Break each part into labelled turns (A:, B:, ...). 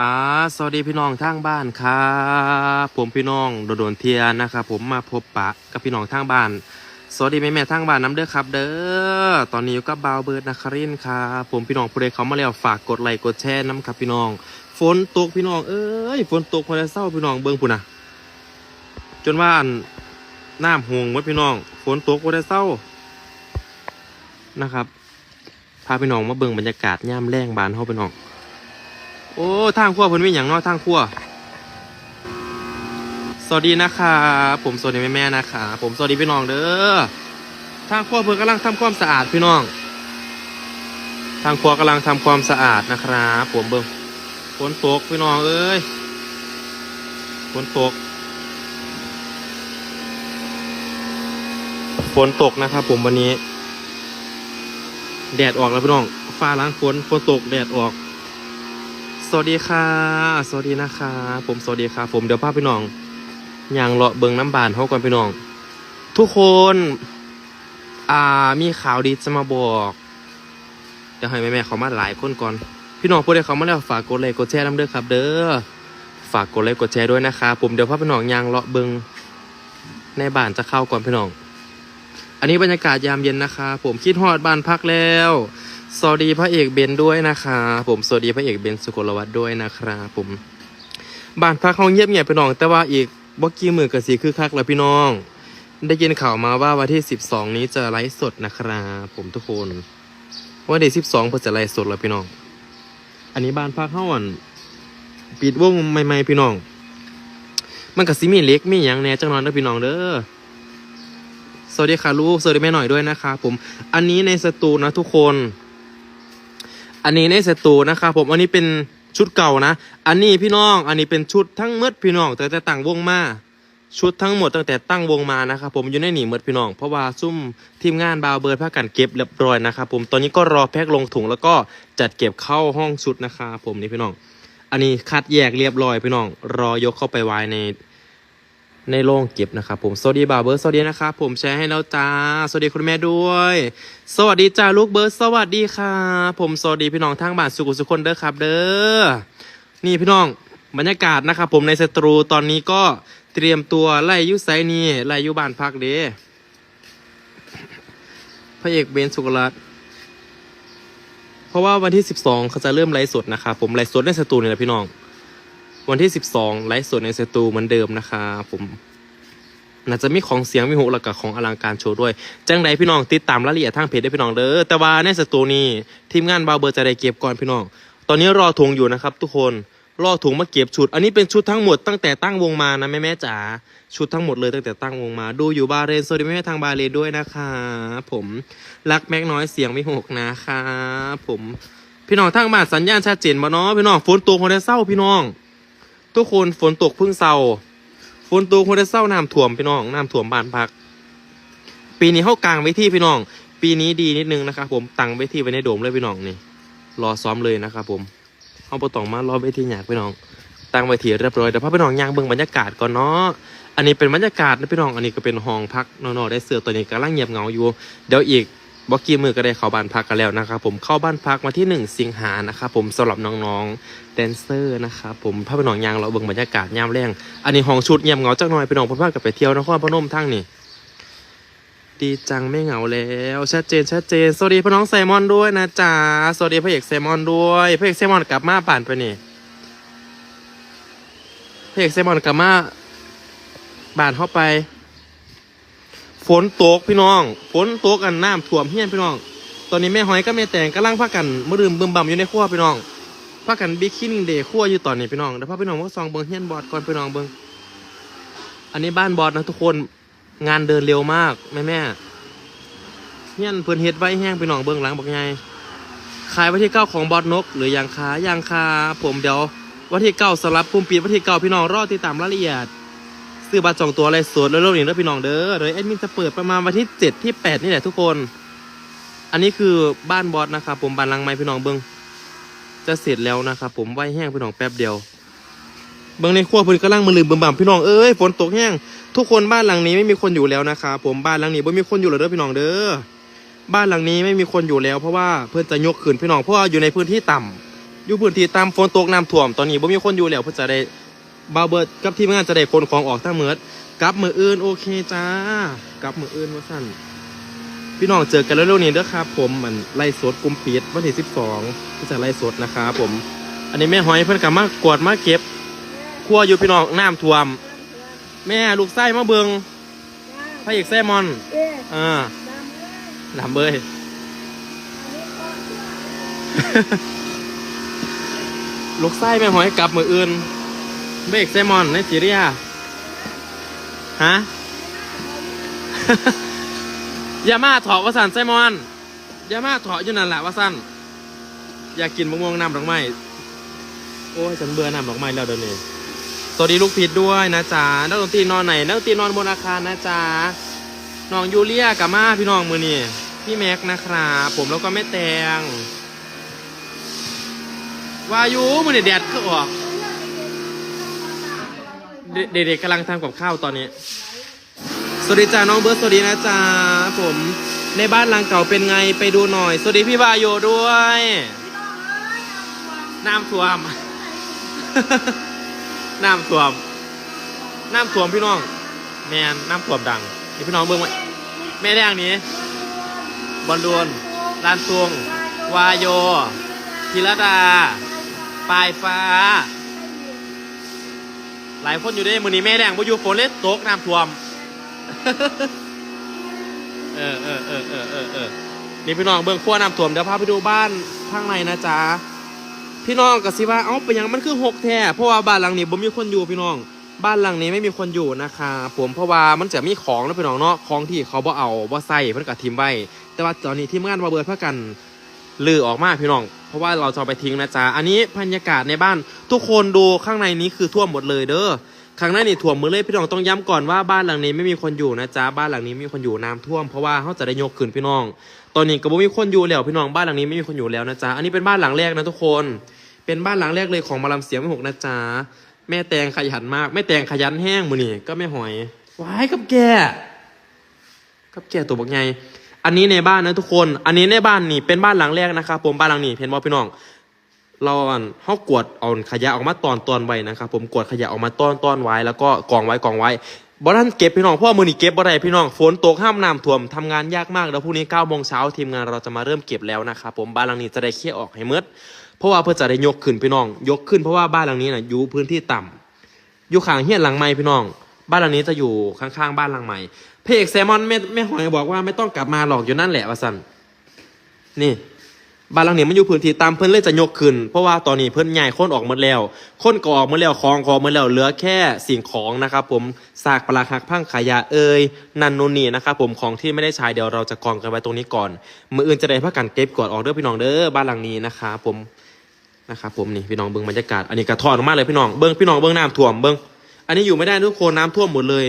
A: อ่าสวัสดีพี่น้องทางบ้านครับผมพี่น้องโดดนเทียนนะครับผมมาพบปะกับพี่น้องทางบ้าน สวัสดีแม่แม่ทางบ้านน้ำเด้อครับ เด้อตอนนี้อยู่กับบาวเบิร์ดนะคารินครับผมพี่น้องผู้ใดเขามาแล้วฝากกดไลค์กดแชร์น้ำครับพี่น้อง ฝนตกพี่น้องเอ้ยฝนตกพอจะเศร้าพี่น้องเบิ้งพุ่นนะจนว่านน้ำห่วงหมดพี่น้องฝนตกพอจะเศร้านะครับพาพี่น้องมาเบิ่งบรรยากาศย่ามแรงบานเฮาพี่น้อง โอ้ทางขั้วเพิ่นมีอย่างนาะทางขั้วสวัสดีนะครับผมสวัสดีแม่แม่นะครับผมสวัสดีพี่น้องเด้อทางขั้วเพิ่นกำลังทำความสะอาดพี่น้อง ทางครัวกำลังทำความสะอาดนะครับผมเบิ่งฝนตกพี่น้องเอ้ยฝนตกฝนตกนะครับผมวันนี้ แดดออกแล้วพี่น้องฟ้าล้างฝนฝนตกแดดออก วัสดีค่ะ สวัสดีนะคะ ผมสวัสดีค่ะผมเดี๋ยวพาพี่น้องย่างเลาะเบิงน้ำบานเขาก่อนพี่น้อง ทุกคน อ่ามีข่าวดีจะมาบอกเดี๋ยวให้แม่ๆเขามาหลายคนก่อน พี่น้องพูดได้เขามาแล้วฝากกดไลค์กดแชร์น้ำเด้อครับ เด้อฝากกดไลค์กดแชร์ด้วยนะคะผมเดี๋ยวพาพี่น้องย่างเลาะเบิงในบ้านจะเข้าก่อนพี่น้อง อันนี้บรรยากาศยามเย็นนะคะ ผมคิดฮอดบ้านพักแล้ว สวัสดีพระเอกเบนด้วยนะคะผมสวัสดีพระเอกเบนสุกลวัฒน์ด้วยนะครับผมบ้านพักห้องเงียบเงียบพี่น้อง แต่ว่าอีกบ่กี่มือกับสีคือคักแล้วพี่น้อง ได้ยินข่าวมาว่าวันที่ 12 นี้จะไลฟ์สดนะครับผมทุกคนวันที่12เพื่อจะไลฟ์สดแล้วพี่น้อง อันนี้บ้านพักห้องปิดวงใหม่ๆพี่น้อง มันกับซิมีเล็กมีอย่างแน่จังนอนเด้อพี่น้องเด้อสวัสดีค่ะลูกสวัสดีแม่หน่อยด้วยนะคะผม อันนี้ในสตูนะทุกคน อันนี้ในสตูนะครับผมอันนี้เป็นชุดเก่านะ อันนี้พี่น้อง อันนี้เป็นชุดทั้งหมดพี่น้องแต่แต่ตั้งวงมาชุดทั้งหมดตั้งแต่ตั้งวงมานะครับผมอยู่ในหนีหมดพี่น้อง เพราะว่าซุ่มทีมงานบาวเบิร์ดพากันเก็บเรียบร้อยนะครับผมตอนนี้ก็รอแพ็คลงถุงแล้วก็จัดเก็บเข้าห้องชุดนะครับผมนี่พี่น้อง อันนี้คัดแยกเรียบร้อยพี่น้อง รอยกเข้าไปไว้ใน ในโรงเก็บนะครับผมสวัสดีบ่าวเบิร์ดสวัสดีนะครับผมแชร์ให้แล้วจ้า สวัสดีคุณแม่ด้วย สวัสดีจ้าลูกเบิร์ดสวัสดีค่ะ ผมสวัสดีพี่น้องทางบ้านสุขุสุขคนเด้อครับเด้อนี่พี่น้องบรรยากาศนะครับผมในสตรูตอนนี้ก็เตรียมตัวไล่ยุไซนี่ไล่ยุบ้านพักเด้พระเอกเบนสุกรัตเพราะว่าวันที่ 12เขาจะเริ่มไลฟ์สดนะครับผมไลฟ์สดในสตูนี่แหละพี่น้อง วันที่ 12 ไลฟ์สดในสตูเหมือนเดิมนะครับผมน่าจะมีของเสียงมีหูแล้วก็ของอลังการโชว์ด้วย จังใดพี่น้องติดตามรายละเอียดทางเพจได้พี่น้องเด้อแต่ว่าในสตูนี้ทีมงานบาวเบอร์จะได้เก็บก่อนพี่น้อง ตอนนี้รอถุงอยู่นะครับ ทุกคนรอถุงมาเก็บชุด อันนี้เป็นชุดทั้งหมดตั้งแต่ตั้งวงมานะแม่แม่จ๋าชุดทั้งหมดเลยตั้งแต่ตั้งวงมา ดูอยู่บาเรนสวัสดีแม่ทางบาเรนด้วยนะคะผมรักแม็กน้อยเสียงไม่หกนะคะผม พี่น้องทางบ้านสัญญาณชัดเจนบ่เนาะพี่น้องฝนตกคนได้เศร้าพี่น้อง ทุกคนฝนตกเพิ่งเศร้าฝนตกคนได้เศร้าน้ำท่วมพี่น้องน้ำท่วมบ้านพัก ปีนี้เข้ากลางไว้ที่พี่น้อง ปีนี้ดีนิดนึงนะครับผมตั้งไว้ที่ไว้ในโดมเลยพี่น้องนี่ รอซ้อมเลยนะครับผมเอาปตองมารอไว้ที่หยากพี่น้อง ตั้งไว้ที่เรียบร้อยแต่พาพี่น้องย่างเบิ่งบรรยากาศก่อนเนาะอันนี้เป็นบรรยากาศนะพี่น้องอันนี้ก็เป็นห้องพักนอนๆได้เสือตัวนี้กำลังเงียบเหงาอยู่ เดี๋ยวอีก บอกกี้มือก็ได้เข้าบ้านพักกันแล้วนะครับผมเข้าบ้านพักมาที่หนึ่งสิงหานะครับผมสำหรับน้องๆแดนเซอร์นะครับผมพาพี่น้องยางเราเบิ่งบรรยากาศยามแรงอันนี้ห้องชุดเงียบเงาจักหน่อยพี่น้องพ่อนๆกับไปเที่ยวนครพนมทั้งนี่ดีจังไม่เหงาแล้วชัดเจนชัดเจนสวัสดีพี่น้องไซมอนด้วยนะจ๊ะสวัสดีพระเอกไซมอนด้วยพระเอกไซมอนกลับมาป่านไปนี่พระเอกไซมอนกลับมาบ้านเข้าไป ฝนตกพี่น้อง ฝนตกกันน้ำท่วมเฮี้ยนพี่น้อง ตอนนี้แม่หอยก็แม่แตงกำลังพักกันมือรืมบึมบัมอยู่ในครัวพี่น้องพักกันบิ๊กคินิ่งเดย์ครัวอยู่ตอนนี้พี่น้องเดี๋ยวพาพี่น้องมาซองเบิ้งเฮี้ยนบอดก่อนพี่น้องเบิ้งอันนี้บ้านบอดนะทุกคนงานเดินเร็วมากแม่แม่เฮี้ยนเพื่อนเฮ็ดไว้แห้งพี่น้องเบิ้งหลังบอกไงขายวันที่เก้าของบอดนก หรือยังคายังคาผมเดี๋ยววันที่เก้าสำหรับปุ่มปีวันที่เก้าพี่น้องรอติดตามรายละเอียด ซื้อบัตรจองตัวอะไรสดแล้วเร็วๆนี้นะพี่น้องเด้อโดยแอดมินจะเปิดประมาณวันที่เจ็ดที่แปดนี่แหละทุกคน อันนี้คือบ้านบอสนะครับผมบ้านหลังไม้พี่น้องเบิ้งจะเสร็จแล้วนะครับผมไว้แห้งพี่น้องแป๊บเดียวเบิ้งในครัวเพิ่นกำลังมือลืมบึมบ่ำพี่น้องเอ้ยฝนตกแห้งทุกคนบ้านหลังนี้ไม่มีคนอยู่แล้วนะครับผมบ้านหลังนี้ไม่มีคนอยู่แล้วเด้อพี่น้องเด้อบ้านหลังนี้ไม่มีคนอยู่แล้ว เพราะว่าเพื่อนจะยกขึ้นพี่น้องเพราะว่าอยู่ในพื้นที่ต่อยู่พื้นที่ตามฝนตกน้ำท่วมตอนนี้บ่มีคนอยู่แล้วเพื่อจะได้ บาวเบิร์ดกับทีมงานจะได้คนของออกทั้งเมือดกลับมืออื่นโอเคจ้ากลับมืออื่นว่าสั่นพี่น้องเจอกันเร็วๆนี้เด้อครับ ผมมันไล่สดกลุ่มปิดวันที่สิบสองที่จะไล่สดนะครับผม อันนี้แม่หอยเพิ่อนกับมากกวาดมาเก็บครัวอยู่พี่น้องน้ำท่วม แม่ลูกไส้มาเบิงพระเอกแซมอน
B: อ่าลย
A: ลำเบยลูกไส้แม่หอยกลับมืออื่น เบรกแซมอนในซีเรียฮะ ยามาเถาะวาสันแซมอน ยามาเถาะอยู่นั่นแหละวาสันอยากกินมะม่วงน้ำดอกไม้ โอ้ยฉันเบื่อน้ำดอกไม้แล้วเดี๋ยวนี้ สวัสดีลูกพีดด้วยนะจ๊ะนักดนตรีนอนไหนนักดนตรีนอนบนอาคารนะจ๊ะน้องยูเลียกับมาพี่น้องมือนี่พี่แม็กนะครับผมแล้วก็แม่แตงวายุมือนี่แดดก็ออก เด็กๆกำลังทำกับข้าวตอนนี้ สวัสดีจ้าน้องเบิร์ดสวัสดีนะจ๊ะผมในบ้านหลังเก่าเป็นไงไปดูหน่อย สวัสดีพี่วายโยด้วยน้ำท่วมน้ำท่วมน้ำท่วมพี่น้อง แมนน้ำท่วมดังนี่พี่น้องเบิ่งไว้แม่แดงนี้บอลลูนลานตุงวายโยธีรดา ปลายฟ้า หลายคนอยู่ได้มือนี้แม่แดงบ่อยู่ฝนเล็ดตกน้ำท่วม เออเออเออเออเออเออนี่พี่น้องเบื้องขั้วน้ำท่วมเดี๋ยวพาไปดูบ้านข้างในนะจ๊ะพี่น้องก็สิว่าเอ้าไปยังมันคือหกแท้เพราะว่าบ้านหลังนี้บ่มีคนอยู่พี่น้อง บ้านหลังนี้ไม่มีคนอยู่นะคะผมเพราะว่ามันจะมีของนะพี่น้องเนาะของที่เขาบ่เอาบ่ใส่เพิ่นก็ทิ้งไว้แต่ว่าตอนนี้ทีมงานมาเบิดเพื่อกัน ลือออกมาพี่น้อง เพราะว่าเราจะไปทิ้งนะจ๊ะ อันนี้บรรยากาศในบ้าน ทุกคนดูข้างในนี้คือท่วมหมดเลยเด้อข้างในนี่ท่วมหมดเลยพี่น้องต้องย้ำก่อนว่าบ้านหลังนี้ไม่มีคนอยู่นะจ๊ะบ้านหลังนี้ไม่มีคนอยู่น้ำท่วมเพราะว่าเขาจะได้ยกขึ้นพี่น้อง ตอนนี้ก็บ่มีคนอยู่แล้วพี่น้องบ้านหลังนี้ไม่มีคนอยู่แล้วนะจ๊ะอันนี้เป็นบ้านหลังแรกนะทุกคน เป็นบ้านหลังแรกเลยของมาลำเสียงไม่หกนะจ๊ะแม่แตงขยันมากแม่แตงขยันแห้งมือนี่ก็แม่หอยว้ายกับแกกับแกตัวบักใหญ่ อันนี้ในบ้านนะทุกคน อันนี้ในบ้านนี่เป็นบ้านหลังแรกนะครับผมบ้านหลังนี้เห็นบ่พี่น้อง เราอันเขากวดเอาขยะออกมาตอนตอนไว้นะครับผมกวดขยะออกมาตอนตอนไว้ แล้วก็กองไว้กองไว้บ่ทันเก็บพี่น้องเพราะว่ามือนี่เก็บบ่ได้พี่น้องฝนตกห้ามน้ำท่วมทำงานยากมากแล้วพรุ่งนี้9โมงเช้าทีมงานเราจะมาเริ่มเก็บแล้วนะครับผมบ้านหลังนี้จะได้เคลียออกให้หมดเพราะว่าเพื่อจะได้ยกขึ้นพี่น้อง ยกขึ้นเพราะว่าบ้านหลังนี้นะอยู่พื้นที่ต่ำอยู่ข้างเฮียนหลังใหม่พี่น้อง บ้านหลังนี้จะอยู่ข้างๆ บ้านหลังใหม่ พระเอกแซมอนแม่แม่หอยบอกว่าไม่ต้องกลับมาหรอกอยู่นั่นแหละว่ะสันนี่บ้านหลังนี้มันอยู่พื้นที่ต่ำเพิ่นเลยจะยกขึ้น เพราะว่าตอนนี้เพิ่นใหญ่ค้นออกหมดแล้วค้นก็ออกหมดแล้วของก็ออกหมดแล้วเหลือแค่สิ่งของนะครับผมซากปลาหักพังขายาเอ่ยนันนูนนี่นะครับผมของที่ไม่ได้ใช้เดี๋ยวเราจะกองกันไว้ตรงนี้ก่อนมืออื่นจะได้พักกันเก็บกดออกเด้อพี่น้องเด้อบ้านหลังนี้นะครับผมนะครับผมนี่พี่น้องเบิ้งบรรยากาศอันนี้กระทอนมากเลยพี่น้องเบิ้งพี่น้องเบิ้งน้ำท่วมเบิ้งอันนี้อยู่ไม่ได้ทุกคนน้ำท่วมหมดเลย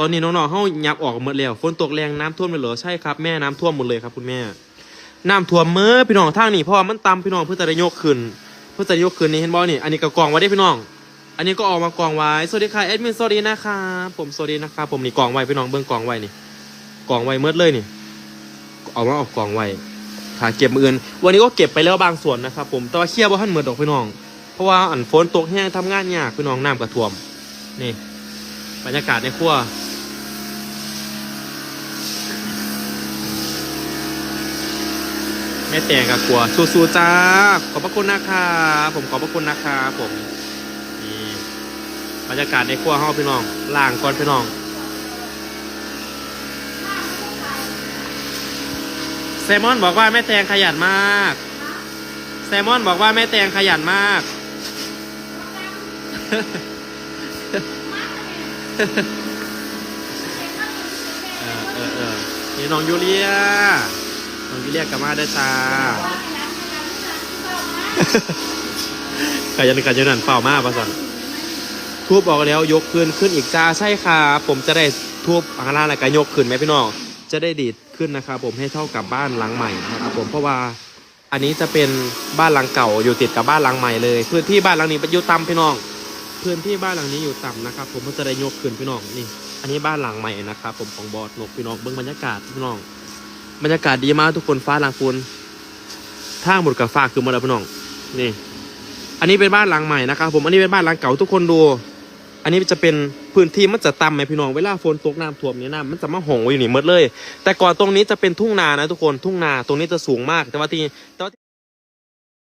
A: ตอนนี้น้องๆเขายับออกหมดแล้วฝนตกแรงน้ำท่วมเลยเหรอใช่ครับแม่น้ำท่วมหมดเลยครับคุณแม่น้ำท่วมเมื่อพี่น้องทางนี่เพราะว่ามันต่ำพี่น้องเพื่อจะได้ยกขึ้น เพื่อจะยกขึ้นนี่เห็นบอนี่อันนี้ก็กองไว้ได้พี่น้อง อันนี้ก็ออกมากองไว้สวัสดีค่ะแอดมินสวัสดีนะครับผมสวัสดีนะครับผมนี่กองไว้พี่น้องเบิ้งกองไว้นี่กองไว้เมื่อเลยนี่เอามาออกกองไว้ถ้าเก็บมืออื่นวันนี้ก็เก็บไปแล้วบางส่วนนะครับผมแต่ว่าเคลียร์บ่ทันเหมือนดอกพี่น้อง เพราะว่าอันฝนตกแห้งทำงานยากพี่น้องน้ำกระท่วมนี่ บรรยากาศในครัว แม่แต่งกับครัวสู้ๆจ้า ขอบพระคุณนะคะผมขอบพระคุณนะคะผมนี่บรรยากาศในครัวเฮาพี่น้องล่างก่อนพี่น้องแซมอนบอกว่าแม่แตงขยันมาก แซมมอนบอกว่าแม่แตงขยันมาก เออเออเออนี่น้องยูเลีย น้องยูเลียกลับมาได้จ้าขยันขยันนั่นเปล่ามากประสันทุบออกแล้วยกขึ้นขึ้นอีกจ้าใช่ครับผมจะได้ทุบอาราอะไรกันยกขึ้นไหมพี่น้องจะได้ดีดขึ้นนะครับผมให้เท่ากับบ้านหลังใหม่นะครับผมเพราะว่าอันนี้จะเป็นบ้านหลังเก่าอยู่ติดกับบ้านหลังใหม่เลย พื้นที่บ้านหลังนี้เป็นอยู่ต่ำพี่น้อง พื้นที่บ้านหลังนี้อยู่ต่ำนะครับ ผมก็จะได้ยกขึ้นพี่น้องนี่ อันนี้บ้านหลังใหม่นะครับ ผมของบอสนกพี่น้องเบื้องบรรยากาศพี่น้อง บรรยากาศดีมากทุกคนฟ้าหลังฝนท่าหมดกับฟ้าคือหมดแล้วพี่น้องนี่ อันนี้เป็นบ้านหลังใหม่นะครับผมอันนี้เป็นบ้านหลังเก่าทุกคนดู อันนี้จะเป็นพื้นที่มันจะต่ำไหมพี่น้องเวลาฝนตกน้ำท่วมเนี่ยน้ำมันจะมาหงไว้อยู่นี่หมดเลย แต่ก่อนตรงนี้จะเป็นทุ่งนานะทุกคนทุ่งนาตรงนี้จะสูงมากแต่ว่าที่แต่